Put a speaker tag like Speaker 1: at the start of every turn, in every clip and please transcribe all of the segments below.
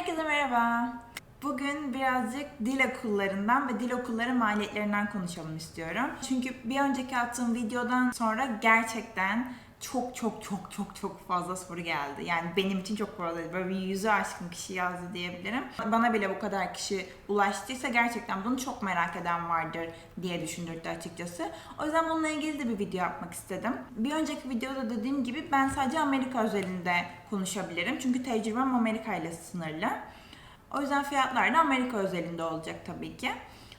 Speaker 1: Herkese merhaba. Bugün birazcık dil okullarından ve dil okulları maliyetlerinden konuşalım istiyorum. Çünkü bir önceki attığım videodan sonra gerçekten çok çok çok çok çok fazla soru geldi. Yani benim için çok fazla. Böyle bir yüzü aşkın kişi yazdı diyebilirim. Bana bile bu kadar kişi ulaştıysa gerçekten bunu çok merak eden vardır diye düşündürdü açıkçası. O yüzden bununla ilgili de bir video yapmak istedim. Bir önceki videoda dediğim gibi ben sadece Amerika özelinde konuşabilirim. Çünkü tecrübem Amerika ile sınırlı. O yüzden fiyatlar da Amerika özelinde olacak tabii ki.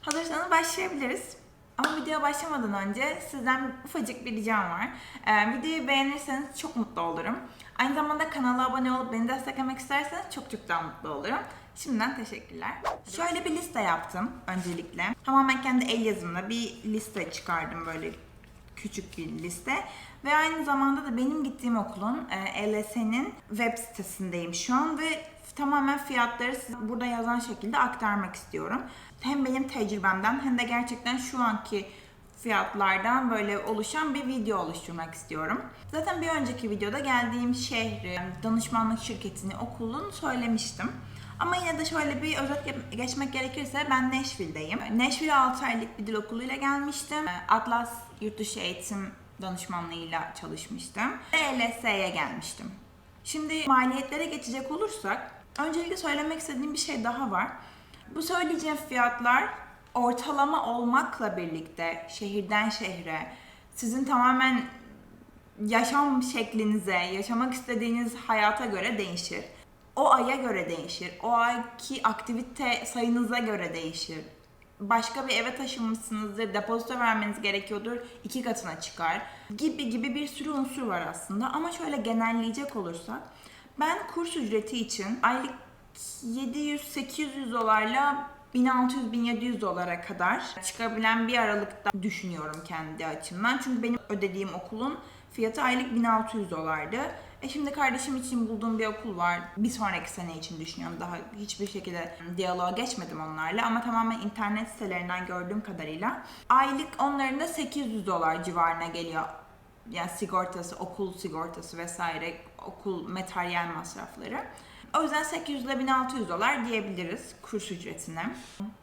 Speaker 1: Hazırsanız başlayabiliriz. Ama videoya başlamadan önce sizden ufacık bir ricam var. Ee, videoyu beğenirseniz çok mutlu olurum. Aynı zamanda kanala abone olup beni desteklemek isterseniz çok çok daha mutlu olurum. Şimdiden teşekkürler. Şöyle bir liste yaptım öncelikle. Tamamen kendi el yazımla bir liste çıkardım böyle küçük bir liste. Ve aynı zamanda da benim gittiğim okulun e, LSE'nin web sitesindeyim şu an ve tamamen fiyatları size burada yazan şekilde aktarmak istiyorum. Hem benim tecrübemden hem de gerçekten şu anki fiyatlardan böyle oluşan bir video oluşturmak istiyorum. Zaten bir önceki videoda geldiğim şehri, danışmanlık şirketini, okulun söylemiştim. Ama yine de şöyle bir özet ge- geçmek gerekirse ben Nashville'deyim. Nashville 6 aylık bir dil okuluyla gelmiştim. Atlas Yurtdışı Eğitim Danışmanlığıyla çalışmıştım. LSE'ye gelmiştim. Şimdi maliyetlere geçecek olursak, öncelikle söylemek istediğim bir şey daha var. Bu söyleyeceğim fiyatlar ortalama olmakla birlikte şehirden şehre sizin tamamen yaşam şeklinize, yaşamak istediğiniz hayata göre değişir. O aya göre değişir. O ayki aktivite sayınıza göre değişir. Başka bir eve taşınmışsınızdır, depozito vermeniz gerekiyordur, iki katına çıkar. Gibi gibi bir sürü unsur var aslında. Ama şöyle genelleyecek olursak, ben kurs ücreti için aylık 700-800 dolarla 1600-1700 dolara kadar çıkabilen bir aralıkta düşünüyorum kendi açımdan. Çünkü benim ödediğim okulun fiyatı aylık 1600 dolardı. E şimdi kardeşim için bulduğum bir okul var. Bir sonraki sene için düşünüyorum. Daha hiçbir şekilde diyaloğa geçmedim onlarla ama tamamen internet sitelerinden gördüğüm kadarıyla aylık onların da 800 dolar civarına geliyor. Yani sigortası, okul sigortası vesaire, okul materyal masrafları. O yüzden 800 ile 1600 dolar diyebiliriz kurs ücretine.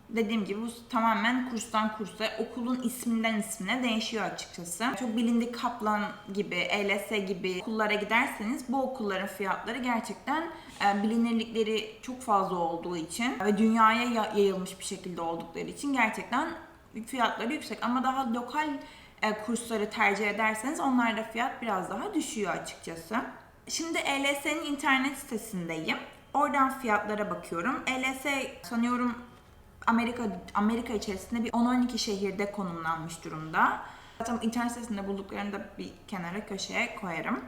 Speaker 1: Dediğim gibi bu tamamen kurstan kursa, okulun isminden ismine değişiyor açıkçası. Çok bilindik Kaplan gibi, ELS gibi okullara giderseniz bu okulların fiyatları gerçekten e, bilinirlikleri çok fazla olduğu için ve dünyaya ya- yayılmış bir şekilde oldukları için gerçekten fiyatları yüksek. Ama daha lokal kursları tercih ederseniz onlarda fiyat biraz daha düşüyor açıkçası. Şimdi ELS'nin internet sitesindeyim. Oradan fiyatlara bakıyorum. ELS sanıyorum Amerika Amerika içerisinde bir 10-12 şehirde konumlanmış durumda. Zaten internet sitesinde bulduklarını da bir kenara köşeye koyarım.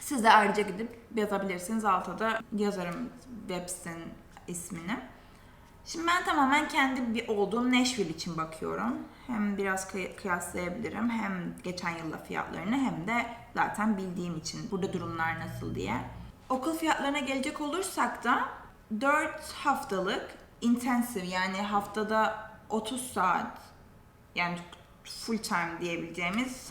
Speaker 1: Siz de ayrıca gidip yazabilirsiniz. Altta da yazarım web sitenin ismini. Şimdi ben tamamen kendi bir olduğum Nashville için bakıyorum. Hem biraz kıy- kıyaslayabilirim hem geçen yılla fiyatlarını hem de zaten bildiğim için burada durumlar nasıl diye. Okul fiyatlarına gelecek olursak da 4 haftalık intensive yani haftada 30 saat yani full time diyebileceğimiz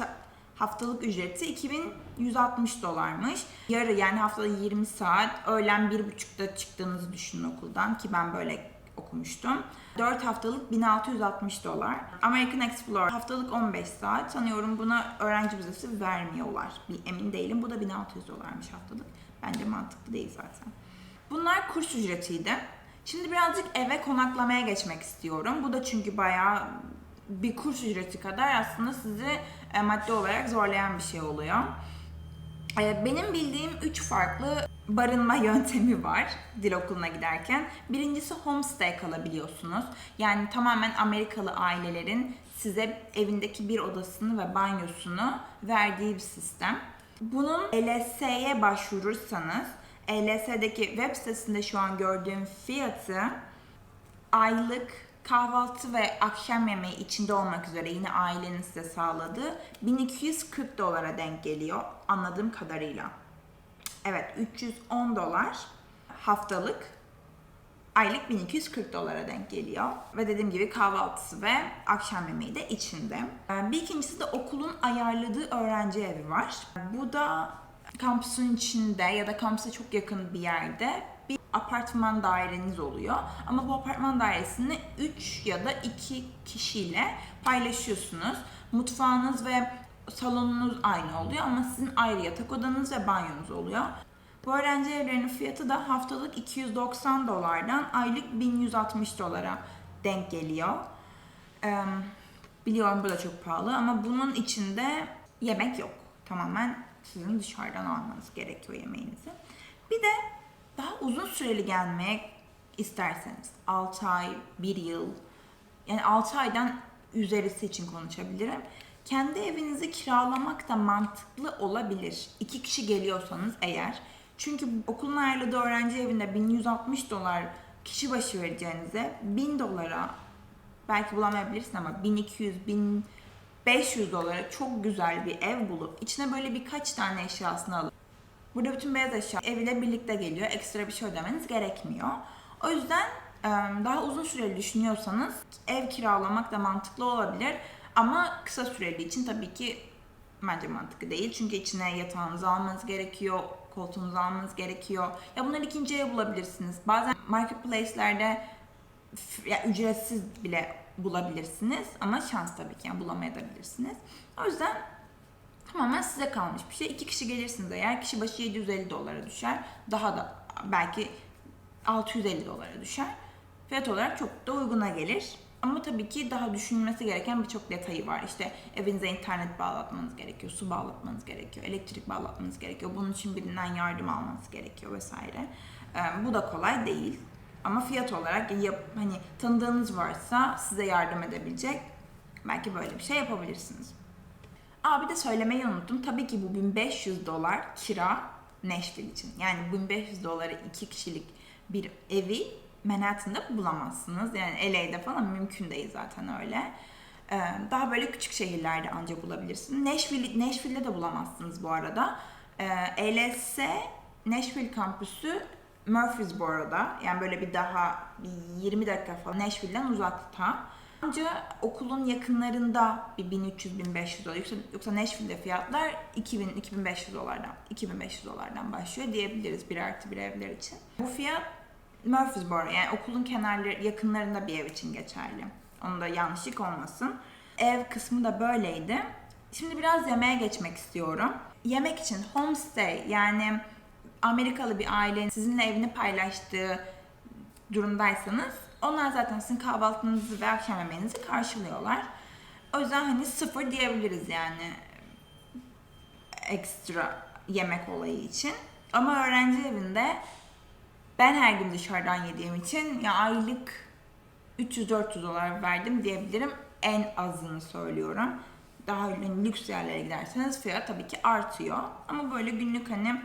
Speaker 1: haftalık ücreti 2160 dolarmış. Yarı yani haftada 20 saat, öğlen 1.30'da çıktığınızı düşünün okuldan ki ben böyle okumuştum. 4 haftalık 1660 dolar. American Explorer haftalık 15 saat. Sanıyorum buna öğrenci vizesi vermiyorlar. Bir emin değilim. Bu da 1600 dolarmış haftalık. Bence mantıklı değil zaten. Bunlar kurs ücretiydi. Şimdi birazcık eve konaklamaya geçmek istiyorum. Bu da çünkü bayağı bir kurs ücreti kadar aslında sizi e, maddi olarak zorlayan bir şey oluyor. E, Benim bildiğim üç farklı barınma yöntemi var dil okuluna giderken. Birincisi homestay kalabiliyorsunuz. Yani tamamen Amerikalı ailelerin size evindeki bir odasını ve banyosunu verdiği bir sistem. Bunun LS'ye başvurursanız LS'deki web sitesinde şu an gördüğüm fiyatı aylık kahvaltı ve akşam yemeği içinde olmak üzere yine ailenin size sağladığı 1240 dolara denk geliyor anladığım kadarıyla. Evet 310 dolar haftalık aylık 1240 dolara denk geliyor. Ve dediğim gibi kahvaltısı ve akşam yemeği de içinde. Ee, Bir ikincisi de okulun ayarladığı öğrenci evi var. Bu da kampüsün içinde ya da kampüse çok yakın bir yerde bir apartman daireniz oluyor. Ama bu apartman dairesini 3 ya da 2 kişiyle paylaşıyorsunuz. Mutfağınız ve salonunuz aynı oluyor ama sizin ayrı yatak odanız ve banyonuz oluyor. Bu öğrenci evlerinin fiyatı da haftalık 290 dolardan aylık 1160 dolara denk geliyor. Ee, biliyorum bu da çok pahalı ama bunun içinde yemek yok. Tamamen sizin dışarıdan almanız gerekiyor yemeğinizi. Bir de daha uzun süreli gelmek isterseniz 6 ay, 1 yıl yani 6 aydan üzerisi için konuşabilirim. Kendi evinizi kiralamak da mantıklı olabilir. İki kişi geliyorsanız eğer. Çünkü okulun ayarladığı öğrenci evinde 1160 dolar kişi başı vereceğinize 1000 dolara belki bulamayabilirsin ama 1200, 1500 dolara çok güzel bir ev bulup içine böyle birkaç tane eşyasını alıp Burada bütün beyaz eşya eviyle birlikte geliyor. Ekstra bir şey ödemeniz gerekmiyor. O yüzden daha uzun süreli düşünüyorsanız ev kiralamak da mantıklı olabilir. Ama kısa süreli için tabii ki bence mantıklı değil. Çünkü içine yatağınızı almanız gerekiyor, koltuğunuzu almanız gerekiyor. Ya bunları ikinci ev bulabilirsiniz. Bazen marketplace'lerde ya ücretsiz bile bulabilirsiniz. Ama şans tabii ki yani bulamayabilirsiniz. O yüzden tamamen size kalmış bir şey. İki kişi gelirsiniz eğer kişi başı 750 dolara düşer. Daha da belki 650 dolara düşer. Fiyat olarak çok da uyguna gelir. Ama tabii ki daha düşünülmesi gereken birçok detayı var. İşte evinize internet bağlatmanız gerekiyor, su bağlatmanız gerekiyor, elektrik bağlatmanız gerekiyor. Bunun için birinden yardım almanız gerekiyor vesaire. Bu da kolay değil. Ama fiyat olarak yap, hani tanıdığınız varsa size yardım edebilecek belki böyle bir şey yapabilirsiniz. Aa bir de söylemeyi unuttum. Tabii ki bu 1500 dolar kira Nashville için. Yani 1500 dolara iki kişilik bir evi Manhattan'da bulamazsınız. Yani LA'de falan mümkün değil zaten öyle. Ee, daha böyle küçük şehirlerde ancak bulabilirsiniz. Nashville, Nashville'de de bulamazsınız bu arada. Ee, LS Nashville kampüsü Murfreesboro'da. Yani böyle bir daha bir 20 dakika falan Nashville'den uzakta. Ancak okulun yakınlarında bir 1300-1500 dolar yoksa, yoksa Nashville'de fiyatlar 2000-2500 dolardan 2500 dolardan başlıyor diyebiliriz bir artı bir evler için. Bu fiyat Murfreesboro yani okulun kenarları yakınlarında bir ev için geçerli. Onda yanlışlık olmasın. Ev kısmı da böyleydi. Şimdi biraz yemeğe geçmek istiyorum. Yemek için homestay yani Amerikalı bir ailenin sizinle evini paylaştığı durumdaysanız onlar zaten sizin kahvaltınızı ve akşam yemeğinizi karşılıyorlar. O yüzden hani sıfır diyebiliriz yani ekstra yemek olayı için. Ama öğrenci evinde ben her gün dışarıdan yediğim için ya aylık 300-400 dolar verdim diyebilirim. En azını söylüyorum. Daha hani lüks yerlere giderseniz fiyat tabii ki artıyor. Ama böyle günlük hani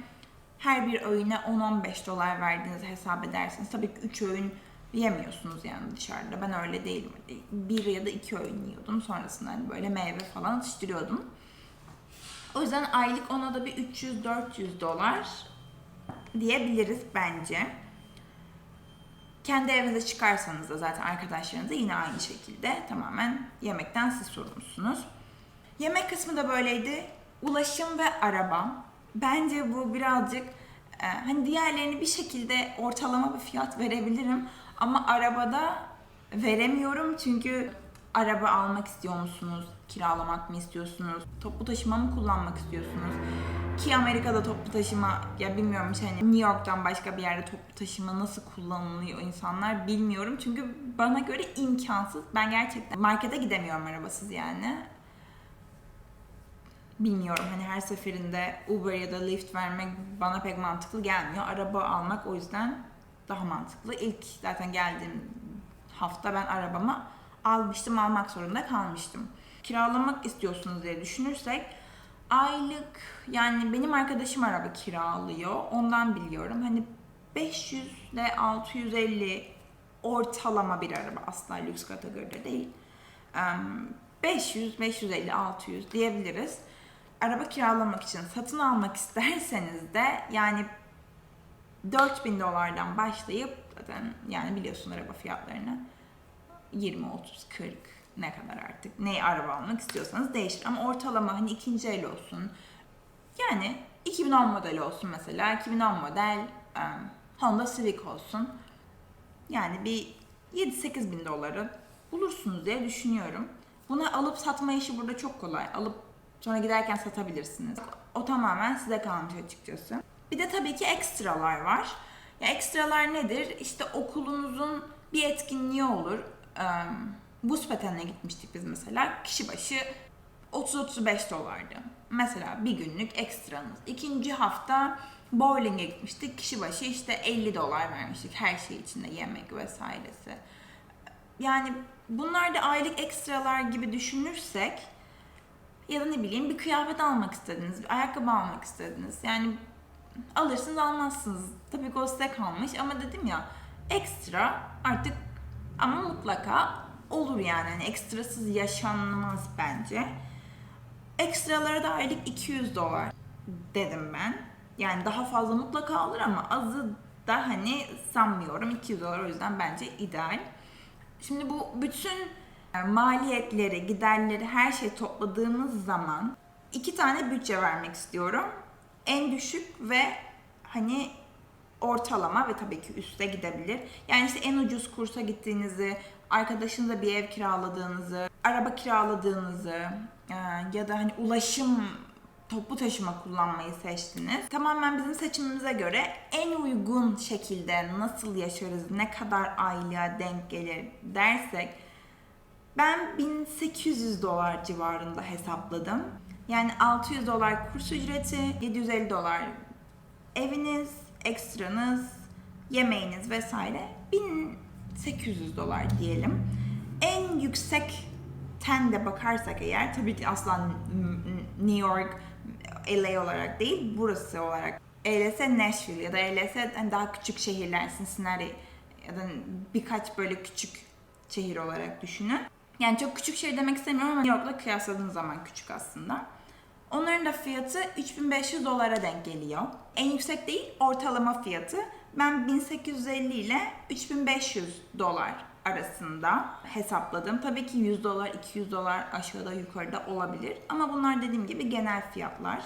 Speaker 1: her bir öğüne 10-15 dolar verdiğinizi hesap ederseniz tabii ki 3 öğün yemiyorsunuz yani dışarıda. Ben öyle değilim. Bir ya da iki öğün yiyordum. Sonrasında hani böyle meyve falan atıştırıyordum. O yüzden aylık ona da bir 300-400 dolar diyebiliriz bence. Kendi evinize çıkarsanız da zaten arkadaşlarınızla yine aynı şekilde tamamen yemekten siz sorumlusunuz. Yemek kısmı da böyleydi. Ulaşım ve araba. Bence bu birazcık e, hani diğerlerini bir şekilde ortalama bir fiyat verebilirim ama arabada veremiyorum çünkü araba almak istiyor musunuz? Kiralamak mı istiyorsunuz? Toplu taşıma mı kullanmak istiyorsunuz? Ki Amerika'da toplu taşıma ya bilmiyorum hani New York'tan başka bir yerde toplu taşıma nasıl kullanılıyor insanlar bilmiyorum. Çünkü bana göre imkansız. Ben gerçekten markete gidemiyorum arabasız yani. Bilmiyorum hani her seferinde Uber ya da Lyft vermek bana pek mantıklı gelmiyor. Araba almak o yüzden daha mantıklı. İlk zaten geldiğim hafta ben arabamı almıştım, almak zorunda kalmıştım. Kiralamak istiyorsunuz diye düşünürsek aylık yani benim arkadaşım araba kiralıyor. Ondan biliyorum. Hani 500 ile 650 ortalama bir araba asla lüks kategoride değil. 500, 550, 600 diyebiliriz. Araba kiralamak için satın almak isterseniz de yani 4000 dolardan başlayıp zaten yani biliyorsun araba fiyatlarını 20, 30, 40 ne kadar artık ne araba almak istiyorsanız değişir. Ama ortalama hani ikinci el olsun. Yani 2010 model olsun mesela. 2010 model um, Honda Civic olsun. Yani bir 7-8 bin doları bulursunuz diye düşünüyorum. Bunu alıp satma işi burada çok kolay. Alıp sonra giderken satabilirsiniz. O tamamen size kalmış açıkçası. Bir de tabii ki ekstralar var. Ya ekstralar nedir? İşte okulunuzun bir etkinliği olur. Ee, buz patenine gitmiştik biz mesela. Kişi başı 30-35 dolardı. Mesela bir günlük ekstranız. İkinci hafta bowling'e gitmiştik. Kişi başı işte 50 dolar vermiştik. Her şey içinde yemek vesairesi. Yani bunlar da aylık ekstralar gibi düşünürsek ya da ne bileyim bir kıyafet almak istediniz, bir ayakkabı almak istediniz. Yani alırsınız almazsınız. Tabii ki o size kalmış ama dedim ya ekstra artık ama mutlaka olur yani. Hani ekstrasız yaşanmaz bence. Ekstralara da aylık 200 dolar dedim ben. Yani daha fazla mutlaka alır ama azı da hani sanmıyorum. 200 dolar o yüzden bence ideal. Şimdi bu bütün e, maliyetleri, giderleri, her şeyi topladığımız zaman iki tane bütçe vermek istiyorum. En düşük ve hani ortalama ve tabii ki üste gidebilir. Yani işte en ucuz kursa gittiğinizi, arkadaşınızla bir ev kiraladığınızı, araba kiraladığınızı e, ya da hani ulaşım toplu taşıma kullanmayı seçtiniz. Tamamen bizim seçimimize göre en uygun şekilde nasıl yaşarız, ne kadar aylığa denk gelir dersek ben 1800 dolar civarında hesapladım. Yani 600 dolar kurs ücreti, 750 dolar eviniz, ekstranız, yemeğiniz vesaire 1800 dolar diyelim. En yüksek ten de bakarsak eğer tabii ki asla New York, LA olarak değil burası olarak. LS Nashville ya da LS hani daha küçük şehirler Cincinnati ya da birkaç böyle küçük şehir olarak düşünün. Yani çok küçük şehir demek istemiyorum ama New York'la kıyasladığım zaman küçük aslında. Onların da fiyatı 3500 dolara denk geliyor. En yüksek değil, ortalama fiyatı. Ben 1850 ile 3500 dolar arasında hesapladım. Tabii ki 100 dolar, 200 dolar aşağıda yukarıda olabilir. Ama bunlar dediğim gibi genel fiyatlar.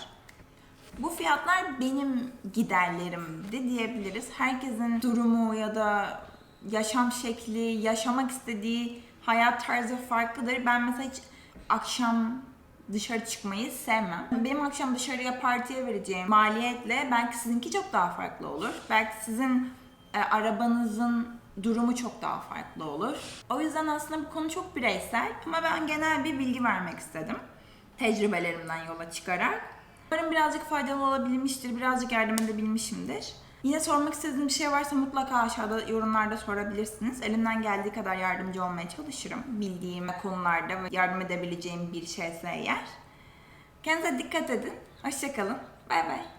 Speaker 1: Bu fiyatlar benim giderlerimdi diyebiliriz. Herkesin durumu ya da yaşam şekli, yaşamak istediği hayat tarzı farklıdır. Ben mesela hiç akşam dışarı çıkmayı sevmem. Benim akşam dışarıya partiye vereceğim maliyetle belki sizinki çok daha farklı olur. Belki sizin e, arabanızın durumu çok daha farklı olur. O yüzden aslında bu konu çok bireysel ama ben genel bir bilgi vermek istedim. Tecrübelerimden yola çıkarak. Umarım birazcık faydalı olabilmiştir, birazcık yardım edebilmişimdir. Yine sormak istediğiniz bir şey varsa mutlaka aşağıda yorumlarda sorabilirsiniz. Elimden geldiği kadar yardımcı olmaya çalışırım. Bildiğim konularda ve yardım edebileceğim bir şeyse eğer. Kendinize dikkat edin. Hoşçakalın. Bay bay.